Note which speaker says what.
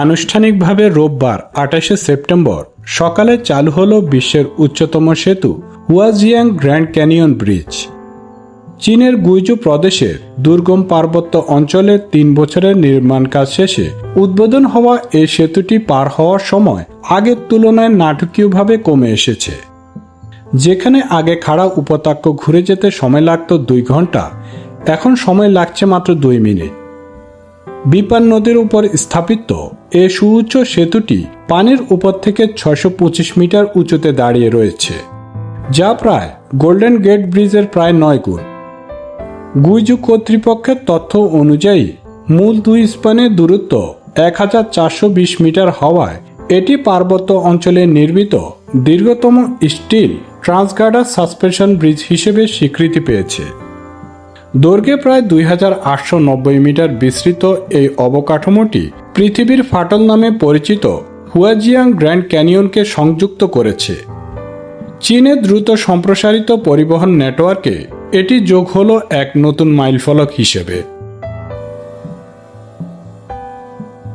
Speaker 1: আনুষ্ঠানিকভাবে রোববার আঠাশে সেপ্টেম্বর সকালে চালু হল বিশ্বের উচ্চতম সেতু হুয়াজিয়াং গ্র্যান্ড ক্যানিয়ন ব্রিজ। চীনের গুইজু প্রদেশের দুর্গম পার্বত্য অঞ্চলে তিন বছরের নির্মাণ কাজ শেষে উদ্বোধন হওয়া এই সেতুটি পার হওয়ার সময় আগের তুলনায় নাটকীয়ভাবে কমে এসেছে। যেখানে আগে খাড়া উপত্যকা ঘুরে যেতে সময় লাগত দুই ঘণ্টা, এখন সময় লাগছে মাত্র দুই মিনিট। বিপান নদীর উপর স্থাপিত এ সুউচ্চ সেতুটি পানির উপর থেকে পঁচিশ মিটার উঁচুতে দাঁড়িয়ে রয়েছে, যা প্রায় গোল্ডেন গেট ব্রিজের প্রায় নয় গুণ। গুইজু কর্তৃপক্ষের তথ্য অনুযায়ী, মূল দুই স্পানের দূরত্ব এক হাজার চারশো বিশ মিটার হওয়ায় এটি পার্বত্য অঞ্চলে নির্মিত দীর্ঘতম স্টিল ট্রান্সগার্ডার সাসপেনশন ব্রিজ হিসেবে স্বীকৃতি পেয়েছে। দৈর্ঘ্যে প্রায় দুই হাজার আটশো নব্বই মিটার বিস্তৃত এই অবকাঠামোটি পৃথিবীর ফাটল নামে পরিচিত হুয়াজিয়াং গ্র্যান্ড ক্যানিয়নকে সংযুক্ত করেছে। চীনে দ্রুত সম্প্রসারিত পরিবহন নেটওয়ার্কে এটি যোগ হলো এক নতুন মাইলফলক হিসেবে।